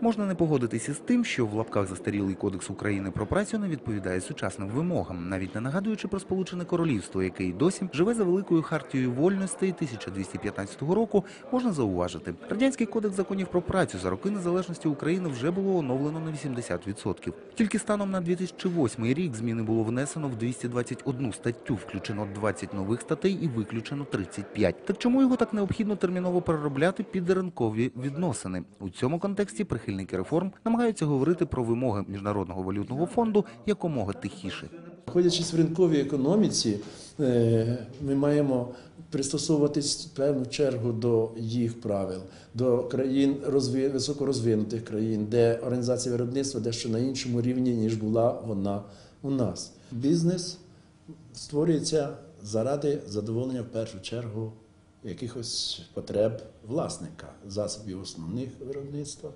Можна не погодитися з тим, що в лапках застарілий кодекс України про працю не відповідає сучасним вимогам, навіть не нагадуючи про Сполучене Королівство, яке й досі живе за великою хартією вольностей 1215 року, можна зауважити. Радянський кодекс законів про працю за роки незалежності України вже було оновлено на 80%. Тільки станом на 2008 рік зміни було внесено в 221 статтю, включено 20 нових статей і виключено 35. Так чому його так необхідно терміново переробляти під ринкові відносини? У цьому контексті прихильники реформ намагаються говорити про вимоги Міжнародного валютного фонду якомога тихіше. Знаходячись в ринковій економіці, е, ми маємо пристосовуватись в певну чергу до їх правил, до країн високорозвинутих країн, де організація виробництва дещо на іншому рівні, ніж була вона у нас. Бізнес створюється заради задоволення в першу чергу якихось потреб власника, засобів основних виробництва.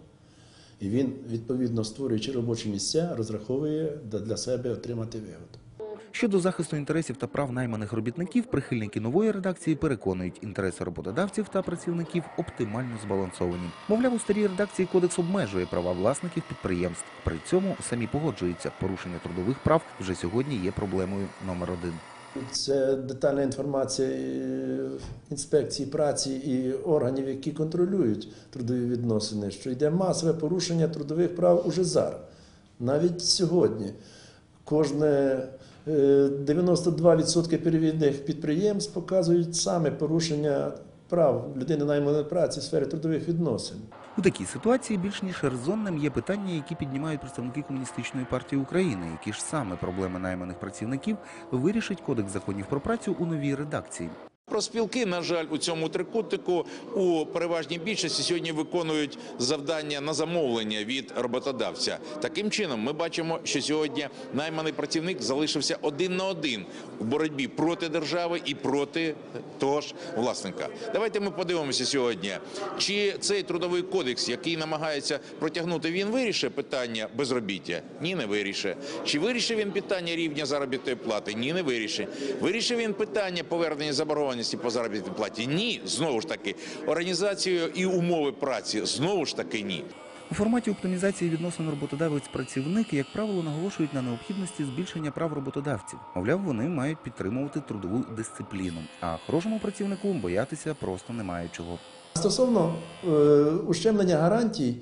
І він, відповідно, створюючи робочі місця, розраховує для- себе отримати вигоду. Щодо захисту інтересів та прав найманих робітників, прихильники нової редакції переконують, інтереси роботодавців та працівників оптимально збалансовані. Мовляв, у старій редакції кодекс обмежує права власників підприємств. При цьому самі погоджуються, порушення трудових прав вже сьогодні є проблемою номер один. Це детальна інформація е, інспекції праці і органів, які контролюють трудові відносини, що йде масове порушення трудових прав уже зараз. Навіть сьогодні кожне е, 92% перевідних підприємств показують саме порушення прав людини найманої праці в сфері трудових відносин. У такій ситуації більш ніж резонним є питання, які піднімають представники комуністичної партії України, які ж саме проблеми найманих працівників вирішить кодекс законів про працю у новій редакції. Проспілки, на жаль, у цьому трикутику у переважній більшості сьогодні виконують завдання на замовлення від роботодавця. Таким чином, ми бачимо, що сьогодні найманий працівник залишився один на один в боротьбі проти держави і проти того ж власника. Давайте ми подивимося сьогодні, чи цей трудовий кодекс, який намагається протягнути, він вирішить питання безробіття? Ні, не вирішить. Чи вирішив він питання рівня заробітної плати? Ні, не вирішить. Вирішив він питання повернення заборгованості по заробітній платі? Ні, знову ж таки, організацію і умови праці знову ж таки ні. У форматі оптимізації відносин роботодавець-працівник, як правило, наголошують на необхідності збільшення прав роботодавців. Мовляв, вони мають підтримувати трудову дисципліну, а хорошому працівнику боятися просто немає чого. Стосовно е, ущемлення гарантій,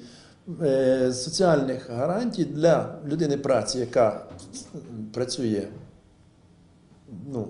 е, соціальних гарантій для людини праці, яка працює, ну,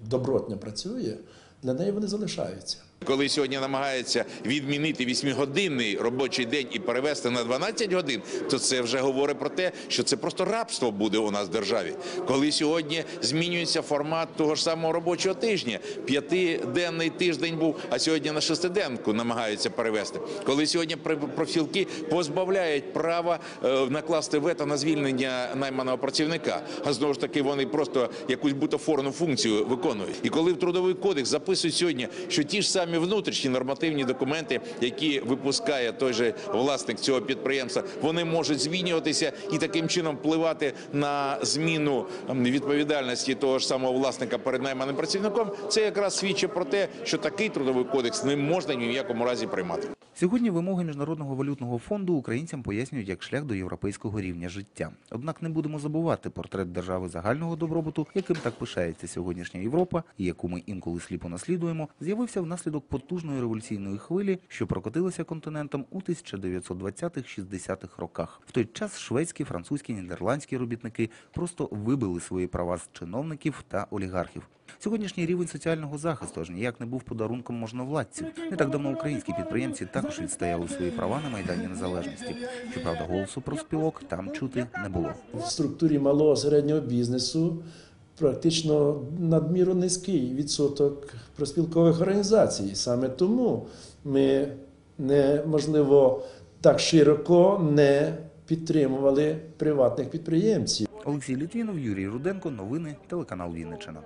добротно працює, для неї вони залишаються. Коли сьогодні намагається відмінити вісьмигодинний робочий день і перевести на 12 годин, то це вже говорить про те, що це просто рабство буде у нас в державі. Коли сьогодні змінюється формат того ж самого робочого тижня, п'ятиденний тиждень був, а сьогодні на шестиденку намагаються перевести. Коли сьогодні профспілки позбавляють права е, накласти вето на звільнення найманого працівника, а знову ж таки вони просто якусь бутафорну функцію виконують. І коли в трудовий кодекс записують сьогодні, що ті ж самі внутрішні нормативні документи, які випускає той же власник цього підприємства, вони можуть змінюватися і таким чином впливати на зміну відповідальності того ж самого власника перед найманим працівником. Це якраз свідчить про те, що такий трудовий кодекс не можна ні в якому разі приймати. Сьогодні вимоги Міжнародного валютного фонду українцям пояснюють як шлях до європейського рівня життя. Однак не будемо забувати портрет держави загального добробуту, яким так пишається сьогоднішня Європа, і яку ми інколи сліпо наслідуємо, з'явився внаслідок потужної революційної хвилі, що прокотилася континентом у 1920-60-х роках. В той час шведські, французькі, нідерландські робітники просто вибили свої права з чиновників та олігархів. Сьогоднішній рівень соціального захисту аж ніяк не був подарунком можновладців. Не так давно українські підприємці також відстояли свої права на майдані незалежності. Щоправда, голосу профспілок там чути не було. В структурі малого середнього бізнесу практично надміру низький відсоток проспілкових організацій. Саме тому ми неможливо так широко не підтримували приватних підприємців. Олексій Літвінов, Юрій Руденко. Новини телеканал Вінниччина.